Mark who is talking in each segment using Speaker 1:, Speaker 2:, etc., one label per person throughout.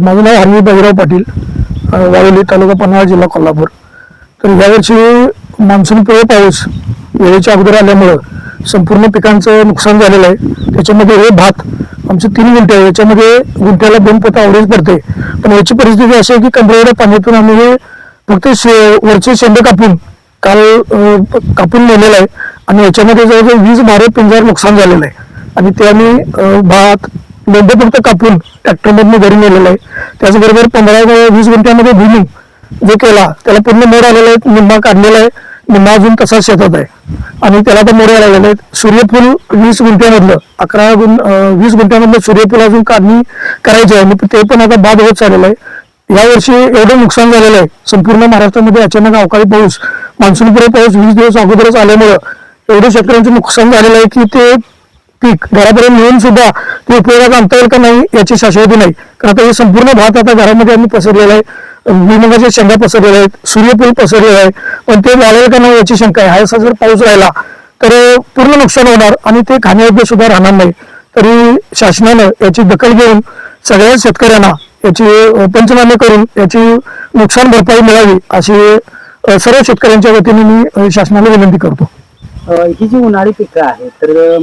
Speaker 1: माझं नाव हरवी बाजीराव पाटील अ, तालुका पन्हाळा जिल्हा कोल्हापूर. तर यावर्षी मान्सूनपूर्व पाऊस वेळेच्या अगोदर आल्यामुळं संपूर्ण पिकांचं नुकसान झालेलं आहे. त्याच्यामध्ये हे भात आमचे तीन गुंठे आहे याच्यामध्ये गुंठ्याला दोन पोतं आवडेच पडते पण याची परिस्थिती अशी आहे की कंबरेच्या पाण्यातून आम्ही हे फक्त शे वरचे शेंडे कापून काल कापून नेलेलं आहे. आणि याच्यामध्ये जवळजवळ वीस बारा पिंजार नुकसान झालेलं आहे. आणि ते आम्ही भात मेंढे फक्त कापून ट्रॅक्टरमधून घरी नेलेलं आहे. त्याचबरोबर पंधरा वीस गुंठ्यामध्ये भूमी जो केला त्याला पूर्ण मोड आलेला आहे निंबा काढलेला आहे निंबा अजून तसाच शेतात आहे. आणि त्याला तर मोड आलेले आहेत सूर्यफूल वीस गुंठ्यामधलं अकरा गुं वीस गुंठ्यामधलं सूर्यफूल अजून काढणी करायची आहे. ते पण आता बाद होत चाललेलं आहे. यावर्षी एवढं नुकसान झालेलं आहे. संपूर्ण महाराष्ट्रामध्ये अचानक अवकाळी पाऊस मान्सूनपूर्व पाऊस वीस दिवस अगोदरच आल्यामुळं एवढं शेतकऱ्यांचं नुकसान झालेलं आहे की ते पीक. घरापर्यंत नेऊन सुद्धा ते उपयोगात आणता येईल का नाही याची शाश्वती नाही. कारण आता हे संपूर्ण भात आता घरामध्ये आम्ही पसरलेला आहे. भुईमुगाच्या शेंगा पसरलेल्या आहेत सूर्यफूल पसरलेलं आहे पण ते झालेलं का नाही याची शंका आहे. हा असा जर पाऊस राहिला तर पूर्ण नुकसान होणार आणि ते खाण्यायोग्य सुद्धा राहणार नाही. तरी शासनानं याची दखल घेऊन सगळ्या शेतकऱ्यांना याची पंचनामे करून याची नुकसान भरपाई मिळावी अशी सर्व शेतकऱ्यांच्या वतीने मी शासनाला विनंती करतो.
Speaker 2: ही जी उन्हाळी पिकं आहेत तर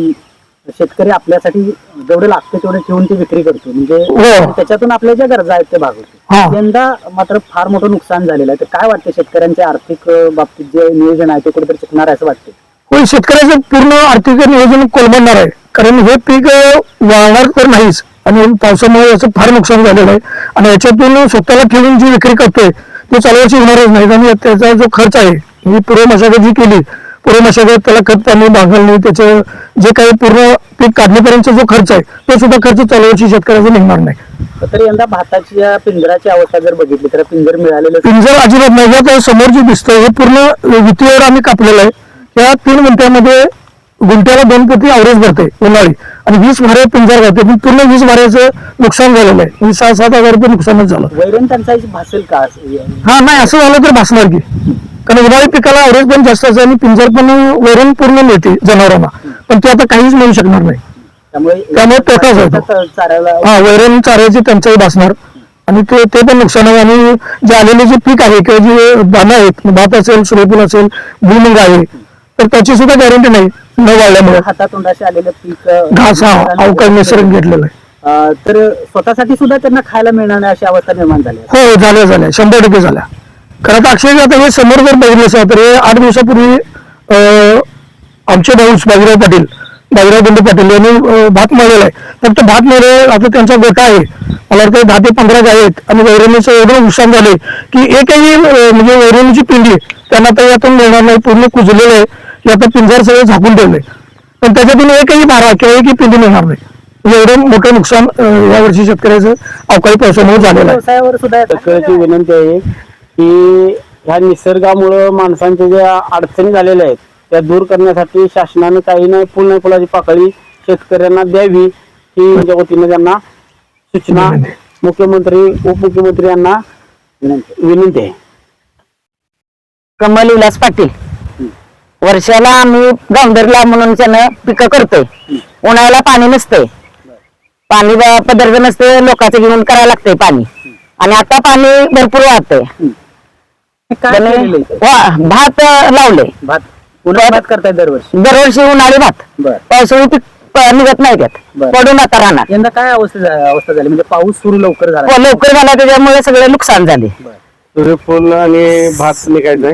Speaker 2: शेतकरी आपल्यासाठी जेवढे लागते तेवढे ठेवून ती विक्री करतो. म्हणजे
Speaker 1: हो.
Speaker 2: त्याच्यातून आपल्या ज्या गरजा आहेत ते भागवतो. यंदा मात्र फार मोठं नुकसान झालेलं आहे. तर काय वाटतं शेतकऱ्यांच्या आर्थिक अ, बाबतीत जे नियोजन आहे ते कुठेतरी चुकणार आहे असं वाटतं
Speaker 1: होय शेतकऱ्याचं पूर्ण आर्थिक नियोजन कोलमडणार आहे. कारण हे पीक अं, वाढणार तर नाहीच. आणि पावसामुळे याचं फार नुकसान झालेलं आहे. आणि याच्यातून स्वतःला ठेवून जी विक्री करतोय ती चालू वर्षी होणारच नाही. आणि त्याचा जो खर्च आहे ही पूर्व मशागत जी केली पूर्व मशागत त्याला खत पाणी बांधणी त्याचं जे काही पूर्ण पीक काढण्यापर्यंतचा जो खर्च आहे तो सुद्धा खर्च चालू वर्षी शेतकऱ्याचा निघणार नाही.
Speaker 2: तर यंदा भाताची या पिंजराची अवस्था जर बघितली तर पिंजर मिळालेलं
Speaker 1: पिंजर अजिबात नाही. आता समोर जे दिसतंय हे पूर्ण वितीवर आम्ही कापलेलं आहे. या तीन गुंठ्यामध्ये गुंठ्याला दोन पोती अवरेज भरते उन्हाळी. आणि वीस भारे पिंजर भरते. पण पूर्ण वीस भाऱ्याचं नुकसान झालेलं आहे. म्हणजे सहा सात हजार रुपये नुकसानच झालं.
Speaker 2: वैरण टंचाई भासेल का?
Speaker 1: हा नाही असं झालं तर भासणार की. कारण उन्हाळी पिकाला अवरेज पण जास्त असतं आणि पिंजर पण वैरण पूर्ण मिळते जनावरांना. पण ते आता काहीच मिळू शकणार नाही.
Speaker 2: त्यामुळे
Speaker 1: त्यामुळे तोटाच आहे तो.
Speaker 2: त्याचा चाऱ्याला
Speaker 1: हा वैरण चाऱ्याची टंचाई भासणार. आणि ते ते पण नुकसान आहे. आणि जे आलेले जे पीक आहे किंवा जे दाणं आहेत भात असेल सूर्यफूल असेल भुईमुग आहे तर त्याची सुद्धा गॅरंटी नाही. न वाढल्यामुळे.
Speaker 2: हातातोंडाशी आलेलं पीक
Speaker 1: घास हा अवकाळी निसर्ग घेतलेला आहे.
Speaker 2: तर स्वतःसाठी सुद्धा त्यांना खायला मिळणार नाही अशी अवस्था निर्माण झाली.
Speaker 1: हो झाल्या झाल्या. शंभर टक्के झाल्या. खरं तर अक्षरशः आता हे समोर जर बघितलं असं तर हे आठ दिवसापूर्वी अं, आमचे भाऊ बाजीराव पाटील बाजीराव बंडू पाटील यांनी भात मळलेला आहे. फक्त भात मळे आता त्यांचा गोटा आहे. मला वाटतं दहा ते पंधरा गाय आहेत. आणि वैरणीचं एवढं नुकसान झाले की एकही म्हणजे वैरणीची पिंडी त्यांना आता यातून मिळणार नाही पूर्ण कुजलेलं आहे. की आता पिंजर सगळं झाकून ठेवलंय. पण त्याच्यातून एकही बारा किंवा एकही पिंडी मिळणार नाही. म्हणजे एवढं मोठं नुकसान यावर्षी शेतकऱ्याचं अवकाळी पावसामुळे झालेलं आहे.
Speaker 3: विनंती आहे की ह्या निसर्गामुळं माणसांच्या ज्या अडचणी झालेल्या आहेत त्या दूर करण्यासाठी शासनानं काही नाही नाही फुलाची पाकळी शेतकऱ्यांना द्यावी ही माझ्या वतीनं त्यांना सूचना मुख्यमंत्री उपमुख्यमंत्री यांना विनंती आहे.
Speaker 4: कमल विलास पाटील. वर्षाला आम्ही गावंदरला म्हणून त्यानं पिकं करतोय. उन्हाळ्याला पाणी नसतंय. पाणी ब- पदार्थ नसते लोकांचं घेऊन करायला लागतंय पाणी. आणि आता पाणी भरपूर वाहतंय? वा- भात लावले.
Speaker 2: भात. पुन्हा भात करताय दरवर्षी?
Speaker 4: दरवर्षी उन्हाळी भात.
Speaker 2: बर.
Speaker 4: पावसाळी पीक प- निघत नाही त्यात.
Speaker 2: बरं.
Speaker 4: पडून आता राहणार.
Speaker 2: यंदा काय अवस्था झा- अवस्था झाली? म्हणजे पाऊस सुरू लवकर झाला.
Speaker 4: व लवकर झाला त्याच्यामुळे सगळे नुकसान झाले.
Speaker 3: सूर्यफूल आणि भात निघायचं.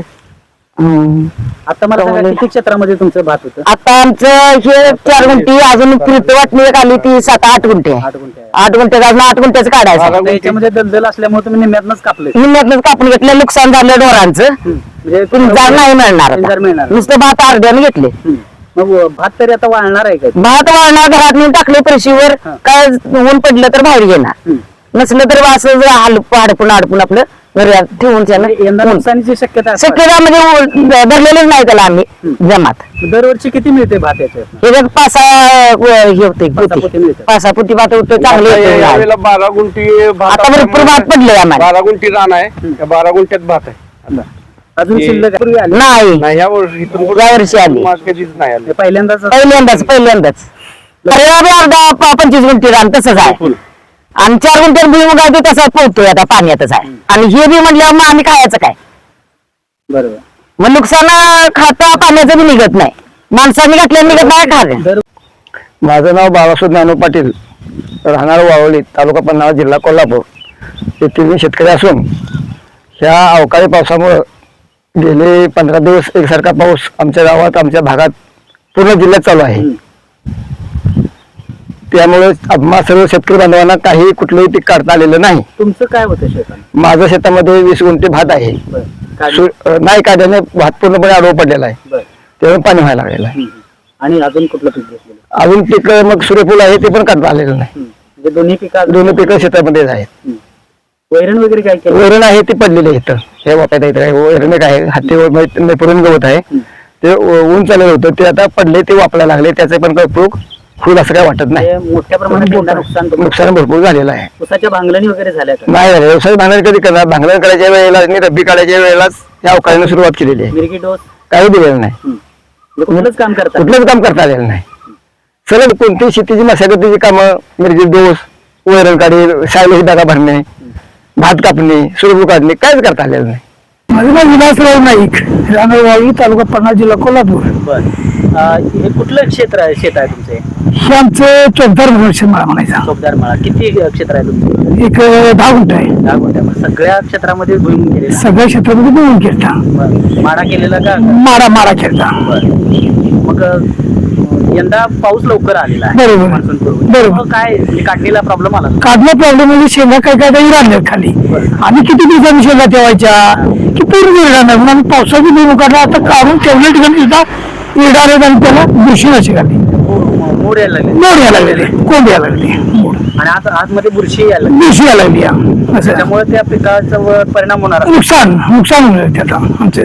Speaker 2: आता मला सांगा, किती क्षेत्रामध्ये तुमचं भात होतं
Speaker 4: आता आमचं हे चार गुंठी अजून फिरते वाटणी एक आली ती सात आठ गुंठे आहे.
Speaker 2: आठ गुंठे आहे.
Speaker 4: आठ गुंठे अजून आठ गुंठ्याचं काढायचं
Speaker 2: आता याच्यामध्ये दलदल असल्यामुळे तुम्ही निम्म्यातनच कापले
Speaker 4: निम्म्यातनंच कापून घेतलं नुकसान झालं डोरांचं
Speaker 2: म्हणजे
Speaker 4: पिंजार नाही मिळणार
Speaker 2: पिंजार
Speaker 4: आता.
Speaker 2: मिळणार
Speaker 4: नुसतं भात अर्ध्याने घेतले
Speaker 2: हम्म. मग भात तरी आता वाळणार आहे का
Speaker 4: भात वाळणार घरात नेऊन टाकले परशीवर
Speaker 2: हा.
Speaker 4: काय ऊन पडलं तर बाहेर
Speaker 2: हम्म.
Speaker 4: नसलं तर असं अडकून अडकून आपलं घरी ठेवून
Speaker 2: म्हणजे यंदा
Speaker 4: ऊन.
Speaker 2: नुकसानीची शक्यता.
Speaker 4: शक्यता म्हणजे धरलेलेच नाही त्याला आम्ही जमात.
Speaker 2: दरवर्षी किती मिळते भात याच्यात?
Speaker 4: पासा हे होते
Speaker 2: पाच सहा
Speaker 4: पुटी भात होतं चांगले
Speaker 3: बारा गुंठी भात
Speaker 4: आता भरपूर भात पडले आम्हाला.
Speaker 3: बारा गुंठी रान आहे. त्या बारा गुंठ्यात भात आहे.
Speaker 2: अजून
Speaker 3: हे-
Speaker 2: शिल्लक
Speaker 4: नाही. या वर्षी आली.
Speaker 2: पहिल्यांदाच
Speaker 4: पहिल्यांदाच पहिल्यांदाच. अर्धा पंचवीस गुंठी रान तसंच आहे. आणि चार गुंठे भुईमुग आहे ते तसाच पोहतोय आता पाण्यातच आहे. आणि हे बी म्हटल्यावर मग आम्ही खायचं काय?
Speaker 2: बरोबर.
Speaker 4: मग नुकसान खाता पाण्याचं बी निघत नाही. माणसांनी घातल्याने निघत नाही
Speaker 2: दर
Speaker 5: माझं नाव बाबासाहेब ज्ञानू पाटील. राहणार वावळी तालुका पन्हाळा जिल्हा कोल्हापूर. येथील मी शेतकरी असून ह्या अवकाळी पावसामुळं गेले पंधरा दिवस एकसारखा पाऊस आमच्या गावात आमच्या भागात पूर्ण जिल्ह्यात चालू आहे. त्यामुळे आम्हा सर्व शेतकरी बांधवांना काही कुठलंही पीक काढता आलेलं नाही.
Speaker 2: तुमचं काय होतं शेतात
Speaker 5: माझ्या शेतामध्ये वीस गुंठे भात आहे.
Speaker 2: बर. काढली?
Speaker 5: सु- अं, नाही काढल्याने भात पूर्णपणे आडवं पडलेला आहे.
Speaker 2: बर.
Speaker 5: त्यामुळे पाणी व्हायला लागलेलं आहे.
Speaker 2: हम्म. आणि अजून कुठलं पीक घेतलेलं
Speaker 5: अजून पीक मग सूर्यफूल आहे ते पण काढता आलेलं नाही.
Speaker 2: हम्म. म्हणजे दोन्ही पिकं
Speaker 5: दोन्ही पिकं शेतामध्येच आहेत.
Speaker 2: हम्म. वैरण वगैरे काय केलं?
Speaker 5: वैरण आहे ते पडलेले इथं. हे वापरता येत आहे वैरण एक आहे. हत्ती पुरून गवत आहे. ते उ- ऊन चाललं होतं. ते आता पडले ते वापरायला लागले. त्याचे पण काही उपयोग होईल असं काय वाटत नाही.
Speaker 2: म्हणजे मोठ्या प्रमाणात यंदा नुकसान तुम्हाला-
Speaker 5: नुकसान भरपूर झालेलं आहे.
Speaker 2: ऊसाच्या भांगलणी वगैरे झाल्या का?
Speaker 5: नाही झालं व्यवसाय भांडण कधी करणार? भांगण करायच्या वेळेला आणि रब्बी काढायच्या वेळेलाच या अवकाळीने सुरुवात केलेली आहे.
Speaker 2: मिरगी डोस?
Speaker 5: काही दिलेलं नाही.
Speaker 2: म्हणजे कुठलंच काम करतात
Speaker 5: कुठलंच काम करता आलेलं नाही. सलग कोणतीही शेतीची मशागतीची कामं मिरची डोस वैरण काढी सायलेची डागा भरणे भात कापणे सूर्यफूल काढणे काहीच करता आलेलं नाही.
Speaker 6: माझं नाव विलासराव नाईक वाळी तालुका पन्हाळ जिल्हा कोल्हापूर.
Speaker 2: बर. अं, हे कुठलं क्षेत्र आहे शेत आहे तुमचे?
Speaker 6: हे आमचं चौदार वर्ष मला म्हणायचा.
Speaker 2: चोपदार माळा. किती क्षेत्र आहे तुमचं?
Speaker 6: एक दहा गुंठ आहे.
Speaker 2: दहा गुंठ्या मग सगळ्या क्षेत्रामध्ये भुईमुग केलेला
Speaker 6: सगळ्या क्षेत्रामध्ये मिळून
Speaker 2: बरं. माडा केलेला का?
Speaker 6: मारा मारा केलता
Speaker 2: बरं. मग अं, यंदा पाऊस लवकर आलेला आहे.
Speaker 6: बरोबर.
Speaker 2: मान्सून पूर्व.
Speaker 6: बरोबर.
Speaker 2: मग काय म्हणजे काढणीला प्रॉब्लेम आला
Speaker 6: काढला प्रॉब्लेम म्हणजे शेंगा काय काय काही राहणार खाली. आणि किती दिवसांनी शेंगा ठेवायच्या? की पूर्ण राहणार म्हणून आम्ही पावसाची काढला. आता काढून ठेवल्या ठिकाणी सुद्धा आहेत आणि त्याला बुरशी नशी घाली
Speaker 2: मो- मोड यायला लागले.
Speaker 6: मोड यायला लागलेले कोंब यायला लागले. मोड
Speaker 2: आणि आता आतमध्ये बुरशी यायला लागली.
Speaker 6: बुरशी यायला लागली या. असं.
Speaker 2: त्यामुळे त्या पिकाचा वर परिणाम होणार.
Speaker 6: नुकसान नुकसान होणार त्याचा. आमचं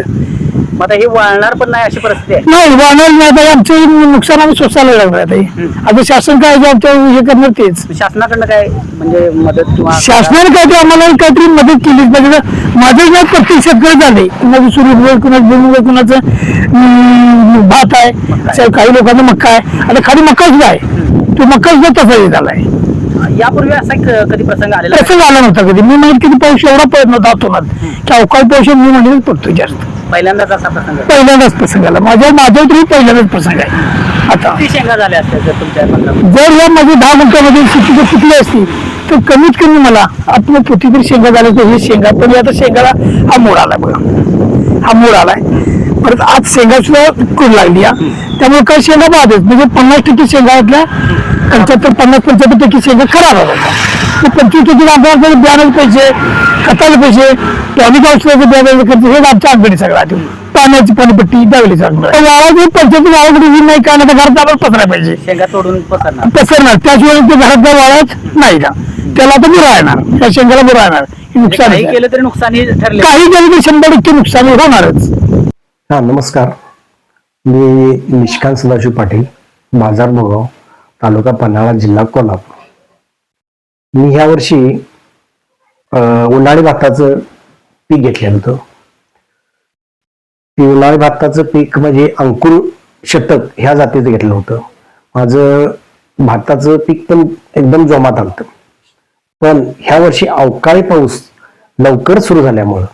Speaker 2: मग आता हे वाळणार पण नाही अशी परिस्थिती आहे.
Speaker 6: नाही वाहणार नाही आता आमचं नुकसान आम्ही सोसायला लागणार आता हे. आता शासन काय जे आमचं हे करणार तेच.
Speaker 2: शासनाकडनं काय म्हणजे मदत किंवा
Speaker 6: शासनाने काहीतरी आम्हाला काहीतरी मदत केलीच पाहिजे माझं जे प्रत्येक शेतकरी झाले. कुणाचं सूर्यफूल कुणाचं भुईमुग कुणाचं अं, भात आहे. काही लोकांना मक्का आहे. आता खाली मक्का सुद्धा आहे तो मक्का सुद्धा तसा हे झालाय.
Speaker 2: यापूर्वी असा क- कधी प्रसंग आलेला आहे?
Speaker 6: तसं झालं नव्हतं कधी. मी म्हणत किती पाऊस एवढा पडत नव्हता अतोनात की अवकाळी पाऊस मी म्हणजे पडतो जास्त.
Speaker 2: पहिल्यांदाच असा प्रसंग आहे.
Speaker 6: पहिल्यांदाच प्रसंग आला. माझ्या माझ्या तरी पहिल्यांदाच प्रसंग आहे. आता
Speaker 2: किती शेंगा झाल्या असत्या जर तुमच्या पंधरा
Speaker 6: जर या माझी दहा मिनिटामध्ये शेती जर पिकली असती तर कमीत कमी मला किती तरी शेंगा झाल्या तर हे शेंगा पण आता शेंगाला हा मोड आलाय बघा. हा आलाय. परत आज शेंगा सुद्धा करू लागली हा. त्यामुळे काही शेंगा बाधच म्हणजे पन्नास टक्के शेंगा यातल्या पंच्याहत्तर पन्नास पंच्याहत्तर टक्के शेंगा खराब होतात पंचवीस टक्के आपल्याला बियाणाचे पैसे खताला पैसे टॉनिक औषधाचे बियाणाचे खर्च हे आमच्या आंगडी सगळं आहे. पाण्याची पाणीपट्टी द्यावी लागणार वाळाची पंचायती गावाकडे ही नाही नाही तर घरात आपण पसरायला पाहिजे.
Speaker 2: शेंगा तोडून पसरणार.
Speaker 6: पसरणार. त्याशिवाय ते घरात वाळत नाही का? त्याला आता बुरा येणार. त्या शेंगाला बुरा येणार. नुकसान
Speaker 2: काही
Speaker 6: आहे.
Speaker 2: केलं तरी नुकसान हे ठरले.
Speaker 6: काही केलं तर शंभर टक्के नुकसान होणारच.
Speaker 7: हा नमस्कार. मी निष्कांत सदाशिव पाटील बाजार भोगाव तालुका पन्हाळा जिल्हा कोल्हापूर. मी ह्या वर्षी उन्हाळी भाताचं पीक घेतलेलं होतं. ते उन्हाळी भाताचं पीक म्हणजे अंकुर शतक ह्या जातीचं घेतलं होतं. माझं भाताचं पीक पण एकदम जोमात आलं पण ह्या वर्षी अवकाळी पाऊस लवकर सुरू झाल्यामुळं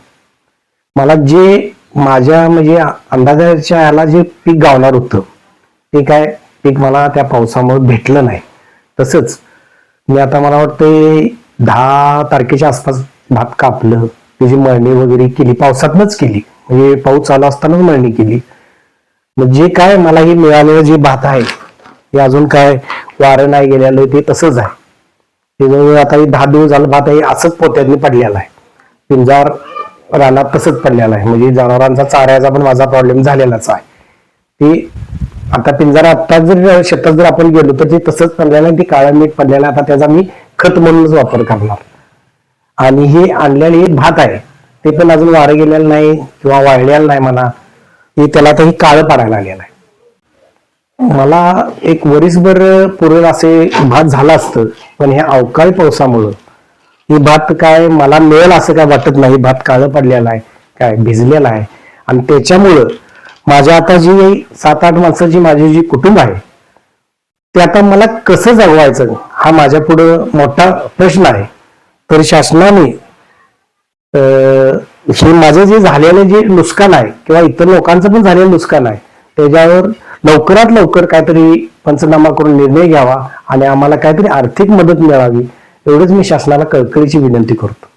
Speaker 7: मला जे माझ्या म्हणजे अंदाजाच्या याला जे पीक गावणार होतं ते काय पीक मला त्या पावसामुळे भेटलं नाही. तसंच मी आता मला वाटतं दहा तारखेच्या आसपास भात कापलं त्याची मळणी वगैरे केली पावसातनच केली. म्हणजे पाऊस चालू असतानाच मळणी केली. मग जे काय मला हे मिळालेलं जे भात आहे ते अजून काय वारं नाही गेलेलं ते तसंच आहे. त्याच्यामुळे आता हे दहा दिवस झालं भात आहे असंच पोत्यातनी पडलेला आहे. पिंजार रानात तसंच पडलेला आहे. म्हणजे जनावरांचा चाऱ्याचा पण माझा प्रॉब्लेम झालेलाच आहे. ती आता पिंजारा आता जर शेतात जर आपण गेलो तर ते तसंच पडलेलं आहे. ते काळं मीठ पडलेला आता त्याचा मी खत म्हणूनच वापर करणार. आणि हे आणलेले भात आहे. ते पण अजून वारं गेलेलं नाही किंवा वाळलेलं नाही म्हणा. हे त्याला आता हे काळं पडायला आलेलं आहे. मला एक वरीसभर पुरेल असे भात झालं असतं पण ह्या अवकाळी पावसामुळं. ही भात काय मला मिळेल असं काय वाटत नाही. भात काळं पडलेला आहे काय भिजलेला आहे. आणि त्याच्यामुळं माझ्या आता जी सात आठ माणसाची माझी जी कुटुंब आहे ते आता मला कसं जगवायचं? हा माझ्या पुढं मोठा प्रश्न आहे. तर शासनाने हे माझं जे झालेलं जे नुकसान आहे किंवा इतर लोकांचं पण झालेलं नुकसान आहे त्याच्यावर लवकरात लवकर काहीतरी पंचनामा करून निर्णय घ्यावा आणि आम्हाला काहीतरी आर्थिक मदत मिळावी एवढंच मी शासनाला कळकळीची विनंती करतो.